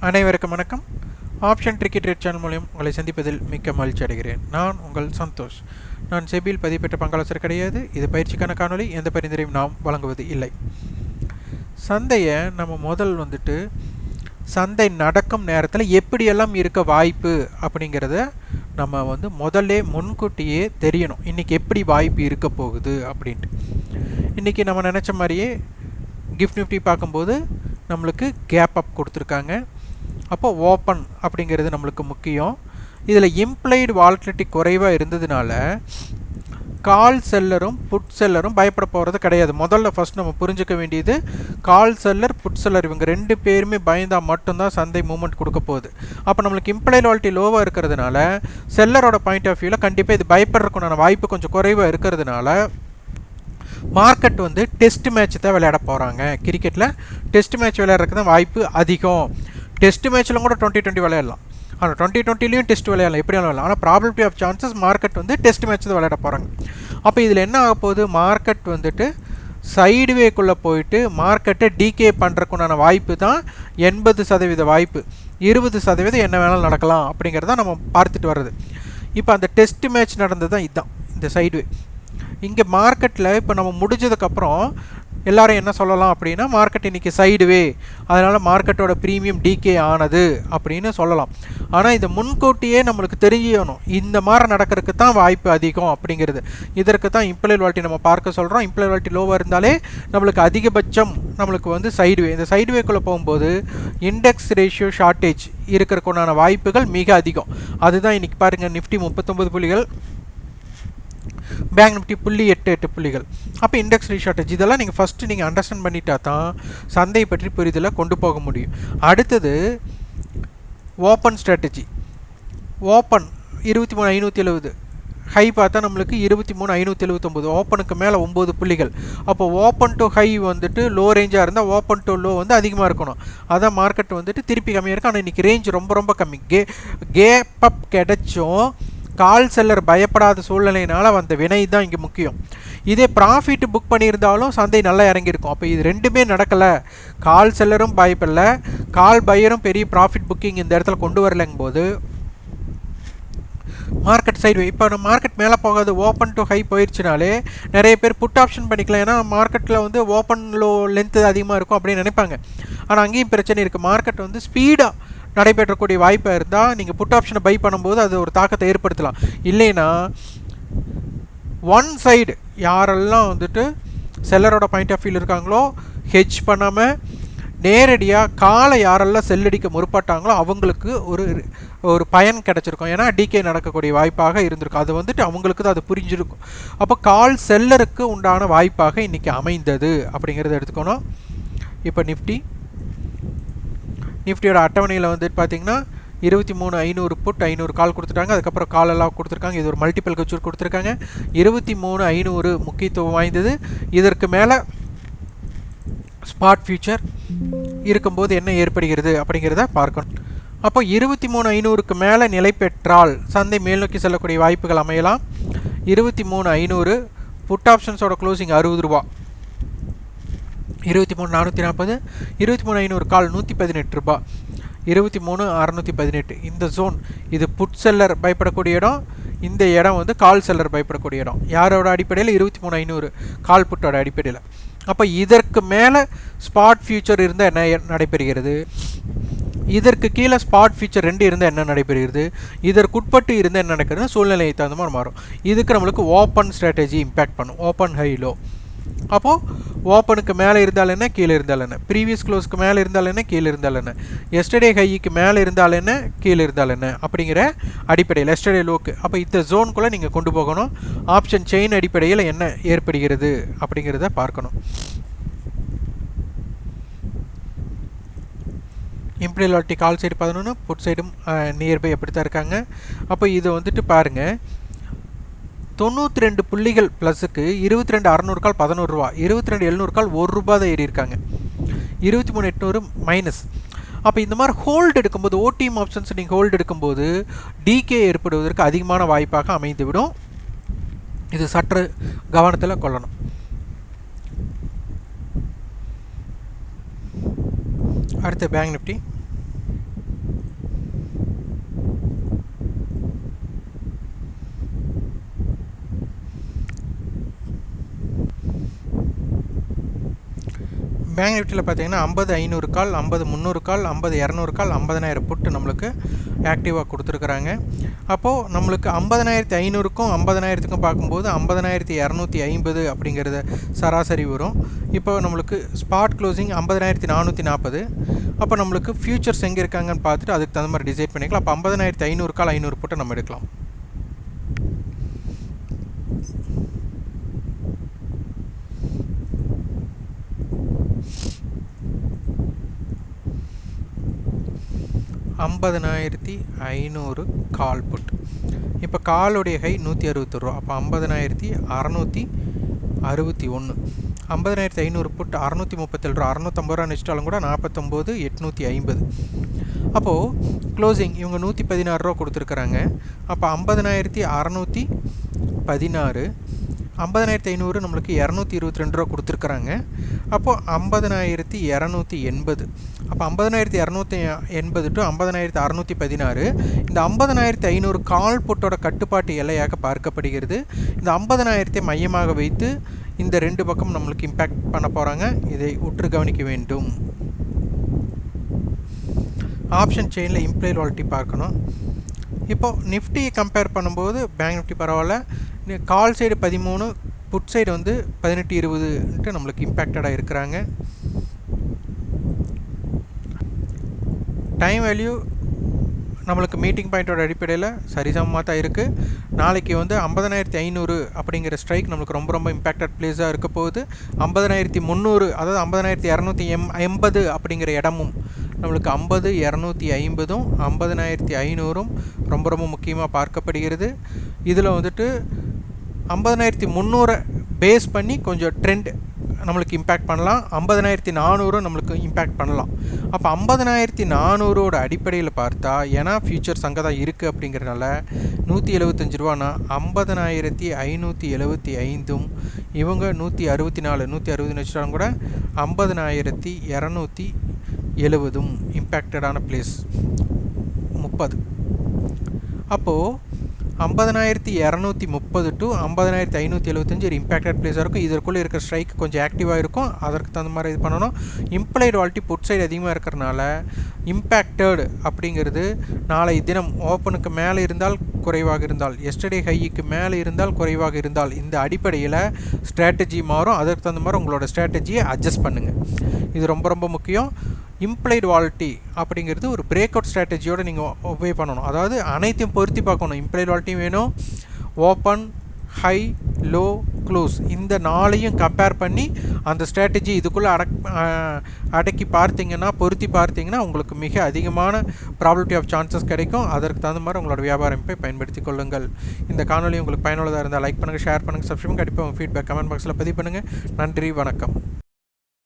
அனைவருக்கும் வணக்கம். Option cricket rate channel மூலியம் உங்களை சந்திப்பதில் மிக்க மகிழ்ச்சி அடைகிறேன். நான் உங்கள் சந்தோஷ். நான் செபியில் பதிவுபெற்ற பங்காளசர் கிடையாது. இது பயிற்சிக்கான காணொளி. எந்த பரிந்துரையும் நாம் வழங்குவது இல்லை. சந்தையை நம்ம முதல் வந்துட்டு சந்தை நடக்கும் நேரத்தில் எப்படியெல்லாம் இருக்க வாய்ப்பு அப்படிங்கிறத நம்ம வந்து முதல்ல முன்கூட்டியே தெரியணும். இன்றைக்கி எப்படி வாய்ப்பு இருக்க போகுது அப்படின்ட்டு. இன்றைக்கி நம்ம நினச்ச மாதிரியே கிஃப்ட் நிஃப்டி பார்க்கும்போது நம்மளுக்கு கேப் அப் கொடுத்துருக்காங்க. அப்போ ஓப்பன் அப்படிங்கிறது நம்மளுக்கு முக்கியம். இதில் இம்ப்ளைடு வால்டிலிட்டி குறைவாக இருந்ததுனால கால் செல்லரும் புட் செல்லரும் பயப்பட போகிறது கிடையாது. முதல்ல ஃபஸ்ட் நம்ம புரிஞ்சுக்க வேண்டியது கால் செல்லர் புட் செல்லர் இவங்க ரெண்டு பேருமே பயந்தால் மட்டும்தான் சந்தை மூமெண்ட் கொடுக்க போகுது. அப்போ நம்மளுக்கு இம்ப்ளைவாலிட்டி லோவாக இருக்கிறதுனால செல்லரோட பாயிண்ட் ஆஃப் வியூவில் கண்டிப்பாக இது பயப்படுறதுக்குண்டான வாய்ப்பு கொஞ்சம் குறைவாக இருக்கிறதுனால மார்க்கெட் வந்து டெஸ்ட் மேட்ச் தான் விளையாட போகிறாங்க கிரிக்கெட்டில் டெஸ்ட் மேட்ச் விளையாடுறதுக்கு தான் வாய்ப்பு அதிகம். டெஸ்ட் மேட்ச்சில் கூட டுவெண்ட்டி டுவெண்ட்டி விளையாடலாம். ஆனால் டுவெண்ட்டி டுவெண்ட்டிலையும் டெஸ்ட் விளையாடலாம். எப்படி விளையாடலாம்? ஆனால் ப்ராபபிலிட்டி ஆஃப் சான்சஸ் மார்க்கெட் வந்து டெஸ்ட் மேட்ச் தான் விளையாட போகிறாங்க அப்போ இதில் என்ன ஆக போகுது? மார்க்கெட் வந்துட்டு சைடுவேக்குள்ளே போயிட்டு மார்க்கெட்டை டிகே பண்ணுறக்குண்டான வாய்ப்பு தான் எண்பது சதவீத வாய்ப்பு. இருபது சதவீதம் என்ன வேணாலும் நடக்கலாம் அப்படிங்கிறத நம்ம பார்த்துட்டு வர்றது. இப்போ அந்த டெஸ்ட் மேட்ச் நடந்தது தான் இதுதான் இந்த சைடுவே இங்கே மார்க்கெட்டில் இப்போ நம்ம முடிஞ்சதுக்கப்புறம் எல்லாரும் என்ன சொல்லலாம் அப்படின்னா மார்க்கெட் இன்றைக்கி சைடுவே அதனால் மார்க்கெட்டோட ப்ரீமியம் டிகே ஆனது அப்படின்னு சொல்லலாம். ஆனால் இதை முன்கூட்டியே நம்மளுக்கு தெரியணும். இந்த மாதிரி நடக்கிறதுக்கு தான் வாய்ப்பு அதிகம் அப்படிங்கிறது. இதற்கு தான் இம்ப்ளை வால்ட்டி நம்ம பார்க்க சொல்கிறோம் இம்ப்ளை வால்ட்டி லோவாக இருந்தாலே நம்மளுக்கு அதிகபட்சம் நம்மளுக்கு வந்து சைடுவே இந்த சைடுவேக்குள்ளே போகும்போது இண்டெக்ஸ் ரேஷியோ ஷார்ட்டேஜ் இருக்கிறக்குண்டான வாய்ப்புகள் மிக அதிகம். அதுதான் இன்றைக்கி பாருங்கள் நிஃப்டி முப்பத்தொம்பது புள்ளிகள் பேங்க் நிஃப்டி புள்ளி எட்டு எட்டு புள்ளிகள். அப்போ இண்டெக்ஸ் ரீஷார்ட்டேஜ் இதெல்லாம் நீங்கள் ஃபஸ்ட்டு நீங்கள் அண்டர்ஸ்டாண்ட் பண்ணிட்டா தான் சந்தையை பற்றி புரிதலை கொண்டு போக முடியும். அடுத்தது ஓப்பன் ஸ்ட்ராட்டஜி ஓப்பன் இருபத்தி மூணு ஐநூற்றி எழுபது ஹை பார்த்தா நம்மளுக்கு இருபத்தி மூணு ஐநூற்றி எழுபத்தொம்போது ஓப்பனுக்கு மேலே ஒம்பது புள்ளிகள். அப்போ ஓப்பன் டு ஹை வந்துட்டு லோ ரேஞ்சாக இருந்தால் ஓப்பன் டு லோ வந்து அதிகமாக இருக்கணும். அதான் மார்க்கெட் வந்துட்டு திருப்பி கம்மியாக இருக்கும் ஆனால் இன்றைக்கி ரேஞ்ச் ரொம்ப ரொம்ப கம்மி. கே கேப் அப் கிடைச்சும் கால் செல்லர் பயப்படாத சூழ்நிலையினால் வந்த வினை தான் இங்கே முக்கியம். இதே ப்ராஃபிட் புக் பண்ணியிருந்தாலும் சந்தை நல்லா இறங்கியிருக்கும். அப்போ இது ரெண்டுமே நடக்கலை. கால் செல்லரும் பயப்படல கால் பையரும் பெரிய ப்ராஃபிட் புக்கிங் இந்த இடத்துல கொண்டு வரலைங்கும் போது மார்க்கெட் சைடு இப்போ நம்ம மார்க்கெட் மேலே போகாது ஓப்பன் டு ஹை போயிடுச்சுனாலே நிறைய பேர் புட் ஆப்ஷன் பண்ணிக்கலாம். ஏன்னா மார்க்கெட்டில் வந்து ஓப்பன் லோ லென்த்து அதிகமாக இருக்கும் அப்படின்னு நினைப்பாங்க. ஆனால் அங்கேயும் பிரச்சனை இருக்குது மார்க்கெட் வந்து ஸ்பீடாக நடைபெறக்கூடிய வாய்ப்பாக இருந்தால் நீங்கள் புட் ஆப்ஷனை பை பண்ணும்போது அது ஒரு தாக்கத்தை ஏற்படுத்தலாம். இல்லைன்னா ஒன் சைடு யாரெல்லாம் வந்துட்டு செல்லரோட பாயிண்ட் ஆஃப் வியூவில் இருக்காங்களோ ஹெச் பண்ணாமல் நேரடியாக காலை யாரெல்லாம் செல்லடிக்க முற்பட்டாங்களோ அவங்களுக்கு ஒரு ஒரு பயன் கிடச்சிருக்கும். ஏன்னா டிகே நடக்கக்கூடிய வாய்ப்பாக இருந்திருக்கும். அது வந்துட்டு அவங்களுக்கு தான் அது புரிஞ்சிருக்கும். அப்போ கால் செல்லருக்கு உண்டான வாய்ப்பாக இன்றைக்கி அமைந்தது அப்படிங்கிறத எடுத்துக்கணும். இப்போ நிஃப்டி நிஃப்டியோட அட்டவணையில் வந்துட்டு பார்த்திங்கன்னா இருபத்தி மூணு ஐநூறு புட் ஐநூறு கால் கொடுத்துட்டாங்க. அதுக்கப்புறம் கால் எல்லாம் கொடுத்துருக்காங்க. இது ஒரு மல்டிபிள் கச்சூர் கொடுத்துருக்காங்க. இருபத்தி மூணு ஐநூறு முக்கியத்துவம் வாய்ந்தது. இதற்கு மேலே ஸ்பாட் ஃபியூச்சர் இருக்கும்போது என்ன ஏற்படுகிறது அப்படிங்கிறத பார்க்கணும். அப்போ இருபத்தி மூணு ஐநூறுக்கு மேலே நிலை பெற்றால் சந்தை மேல்நோக்கி செல்லக்கூடிய வாய்ப்புகள் அமையலாம். இருபத்தி மூணு ஐநூறு புட் ஆப்ஷன்ஸோட க்ளோசிங் அறுபது ரூபா. இருபத்தி மூணு நானூற்றி நாற்பது இருபத்தி மூணு ஐநூறு கால் நூற்றி பதினெட்டு ரூபா. இருபத்தி மூணு அறநூற்றி பதினெட்டு. இந்த ஜோன் இது புட் செல்லர் பயப்படக்கூடிய இடம் இந்த இடம் வந்து கால் செல்லர் பயப்படக்கூடிய இடம். யாரோட அடிப்படையில்? இருபத்தி மூணு ஐநூறு. கால் புட்டோட அடிப்படையில். அப்போ இதற்கு மேலே ஸ்பாட் ஃபியூச்சர் இருந்தால் என்ன நடைபெறுகிறது? இதற்கு கீழே ஸ்பாட் ஃபீச்சர் ரெண்டு இருந்தால் என்ன நடைபெறுகிறது? இதற்குட்பட்டு இருந்தால் என்ன நடக்கிறது சூழ்நிலையை தகுந்த மாதிரி மாறும். இதுக்கு நம்மளுக்கு ஓப்பன் ஸ்ட்ராட்டஜி இம்பேக்ட் பண்ணும். ஓப்பன் ஹை லோ அப்போது ஓப்பனுக்கு மேலே இருந்தால் என்ன கீழே இருந்தால் என்ன? ப்ரீவியஸ் க்ளோஸ்க்கு மேலே இருந்தால் என்ன கீழே இருந்தால் என்ன? எஸ்டர்டே ஹைக்கு மேலே இருந்தால் என்ன கீழே இருந்தால் என்ன? அப்படிங்கிற அடிப்படையில் எஸ்டர்டே லோக்கு அப்போ இந்த ஜோனுக்குள்ளே நீங்கள் கொண்டு போகணும். ஆப்ஷன் செயின் அடிப்படையில் என்ன ஏற்படுகிறது அப்படிங்கிறத பார்க்கணும். இம்ப்ரியாலிட்டி கால் சைடு பதினொன்று புட் சைடும் நியர்பை அப்படி தான் இருக்காங்க. அப்போ இதை வந்துட்டு பாருங்கள் தொண்ணூற்றி ரெண்டு புள்ளிகள் ப்ளஸுக்கு இருபத்தி ரெண்டு அறநூறுக்கால் பதினோரு ரூபா இருபத்தி ரெண்டு எழுநூறுக்கால் ஒரு ரூபா தான் ஏறியிருக்காங்க. இருபத்தி மூணு எட்நூறு மைனஸ் அப்போ இந்த மாதிரி ஹோல்டு எடுக்கும்போது ஓடிஎம் ஆப்ஷன்ஸ் நீங்கள் ஹோல்டு எடுக்கும்போது டிகே ஏற்படுவதற்கு அதிகமான வாய்ப்பாக அமைந்துவிடும். இது சற்று கவனத்தில் கொள்ளணும். அடுத்து பேங்க் நிஃப்டி பேங்க் நிஃப்டியில் பார்த்தீங்கன்னா ஐம்பது ஐநூறு கால் ஐம்பது முந்நூறு கால் ஐம்பது இரநூறு கால் ஐம்பதனாயிரம் புட்டு நம்மளுக்கு ஆக்டிவாக கொடுத்துருக்குறாங்க. அப்போது நம்மளுக்கு ஐம்பதனாயிரத்தி ஐநூறுக்கும் ஐம்பதனாயிரத்துக்கும் பார்க்கும்போது ஐம்பதனாயிரத்தி இரநூத்தி ஐம்பது அப்படிங்கிறத சராசரி வரும். இப்போ நம்மளுக்கு ஸ்பாட் க்ளோசிங் ஐம்பதனாயிரத்தி நானூற்றி நாற்பது அப்போ நம்மளுக்கு ஃபியூச்சர்ஸ் எங்கே இருக்காங்கன்னு பார்த்துட்டு அதுக்கு தகுந்த மாதிரி டிசைட் பண்ணிக்கலாம். அப்போ ஐம்பதனாயிரத்தி ஐநூறு கால் ஐநூறு புட்டு நம்ம எடுக்கலாம். ஐம்பதனாயிரத்தி ஐநூறு கால் புட். இப்போ காலுடைய ஹை நூற்றி அறுபத்தி ரூபா. அப்போ ஐம்பதனாயிரத்தி அறநூற்றி அறுபத்தி ஒன்று ஐம்பதனாயிரத்தி ஐநூறு புட் அறநூற்றி முப்பத்தேழு ரூபா. அறநூற்றம்பது ரூபா வச்சுட்டாலும் கூட நாற்பத்தொம்போது எட்நூற்றி ஐம்பது. அப்போது க்ளோசிங் இவங்க நூற்றி பதினாறு ரூபா கொடுத்துருக்குறாங்க. அப்போ ஐம்பதனாயிரத்தி அறநூற்றி பதினாறு ஐம்பதனாயிரத்தி ஐநூறு நம்மளுக்கு இரநூத்தி இருபத்தி ரெண்டு ரூபா கொடுத்துருக்குறாங்க. அப்போது ஐம்பதனாயிரத்தி இரநூத்தி எண்பது. அப்போ ஐம்பதனாயிரத்தி இரநூத்தி எண்பது டு ஐம்பதனாயிரத்தி அறநூற்றி பதினாறு. இந்த ஐம்பதனாயிரத்தி ஐநூறு கால் புட்டோட கட்டுப்பாட்டு எல்லையாக பார்க்கப்படுகிறது. இந்த ஐம்பதனாயிரத்தை மையமாக வைத்து இந்த ரெண்டு பக்கம் நம்மளுக்கு இம்பேக்ட் பண்ண போகிறாங்க இதை உற்று கவனிக்க வேண்டும். ஆப்ஷன் செயினில் இம்ப்ளை வாலிட்டி பார்க்கணும். இப்போது நிஃப்டியை கம்பேர் பண்ணும்போது பேங்க் நிஃப்டி பரவாயில்ல. கால் சைடு பதிமூணு புட் சைடு வந்து பதினெட்டு இருபதுன்ட்டு நம்மளுக்கு இம்பேக்டடாக இருக்கிறாங்க. டைம் வேல்யூ நம்மளுக்கு மீட்டிங் பாயிண்ட்டோட அடிப்படையில் சரிசமமாக தான் இருக்குது நாளைக்கு வந்து ஐம்பதனாயிரத்தி ஐநூறு அப்படிங்கிற ஸ்ட்ரைக் நம்மளுக்கு ரொம்ப ரொம்ப இம்பேக்டட் பிளேஸாக இருக்க போகுது. ஐம்பதனாயிரத்தி முந்நூறு அதாவது ஐம்பதனாயிரத்தி இரநூத்தி எம் எண்பது அப்படிங்கிற இடமும் நம்மளுக்கு ஐம்பது இரநூத்தி ஐம்பதும் ஐம்பதனாயிரத்தி ஐநூறும் ரொம்ப ரொம்ப முக்கியமாக பார்க்கப்படுகிறது. இதில் வந்துட்டு ஐம்பதனாயிரத்தி முந்நூறை பேஸ் பண்ணி கொஞ்சம் ட்ரெண்ட் நம்மளுக்கு இம்பேக்ட் பண்ணலாம். ஐம்பதனாயிரத்தி நானூறும் நம்மளுக்கு இம்பேக்ட் பண்ணலாம். அப்போ ஐம்பதனாயிரத்தி நானூறோட அடிப்படையில் பார்த்தா ஏன்னா ஃபியூச்சர்ஸ் அங்கே தான் இருக்குது அப்படிங்கிறனால நூற்றி எழுபத்தஞ்சு ரூபானா ஐம்பதனாயிரத்தி ஐநூற்றி எழுபத்தி ஐந்தும் இவங்க நூற்றி அறுபத்தி நாலு நூற்றி அறுபதுன்னு வச்சுட்டாலும் கூட ஐம்பதனாயிரத்தி இரநூத்தி எழுபதும் இம்பேக்டடான பிளேஸ் முப்பது. அப்போது ஐம்பதனாயிரத்தி இரநூத்தி முப்பது டு ஐம்பதனாயிரத்தி ஐநூற்றி எழுபத்தஞ்சு ஒரு இம்பாக்டட் பிளேஸாக இருக்கும் இதற்குள்ளே இருக்கிற ஸ்ட்ரைக் கொஞ்சம் ஆக்டிவாக இருக்கும். அதற்கு தகுந்த மாதிரி இது பண்ணணும். இம்ப்ளைடு வால்ட்டி புட் சைடு அதிகமாக இருக்கிறனால இம்பேக்டட் அப்படிங்கிறது நாளை தினம் ஓப்பனுக்கு மேலே இருந்தால் குறைவாக இருந்தால் எஸ்டர்டே ஹைக்கு மேலே இருந்தால் குறைவாக இருந்தால் இந்த அடிப்படையில் ஸ்ட்ராட்டஜி மாறும். அதற்கு தகுந்த மாதிரி உங்களோட ஸ்ட்ராட்டஜியை அட்ஜஸ்ட் பண்ணுங்கள் இது ரொம்ப ரொம்ப முக்கியம். இம்ப்ளைடு வால்ட்டி அப்படிங்கிறது ஒரு பிரேக் அவுட் ஸ்ட்ராட்டஜியோடு நீங்கள் ஒபே பண்ணணும். அதாவது அனைத்தையும் பொருத்தி பார்க்கணும். இம்ப்ளைடு வால்ட்டியும் வேணும் ஓப்பன் ஹை லோ க்ளோஸ் இந்த நாளையும் கம்பேர் பண்ணி அந்த ஸ்ட்ராட்டஜி இதுக்குள்ளே அடக் அடக்கி பார்த்தீங்கன்னா பொருத்தி பார்த்தீங்கன்னா உங்களுக்கு மிக அதிகமான ப்ராபிலிட்டி ஆஃப் சான்சஸ் கிடைக்கும். அதற்கு தகுந்த மாதிரி உங்களோட வியாபார அமைப்பை பயன்படுத்தி கொள்ளுங்கள். இந்த காணொலி உங்களுக்கு பயனுள்ளதாக இருந்தால் லைக் பண்ணுங்கள் ஷேர் பண்ணுங்கள் சப்ஸ்கிரைப் கண்டிப்பாக உங்கள் ஃபீட்பேக் கமெண்ட் பாக்ஸில் பதிவு பண்ணுங்கள் நன்றி வணக்கம்.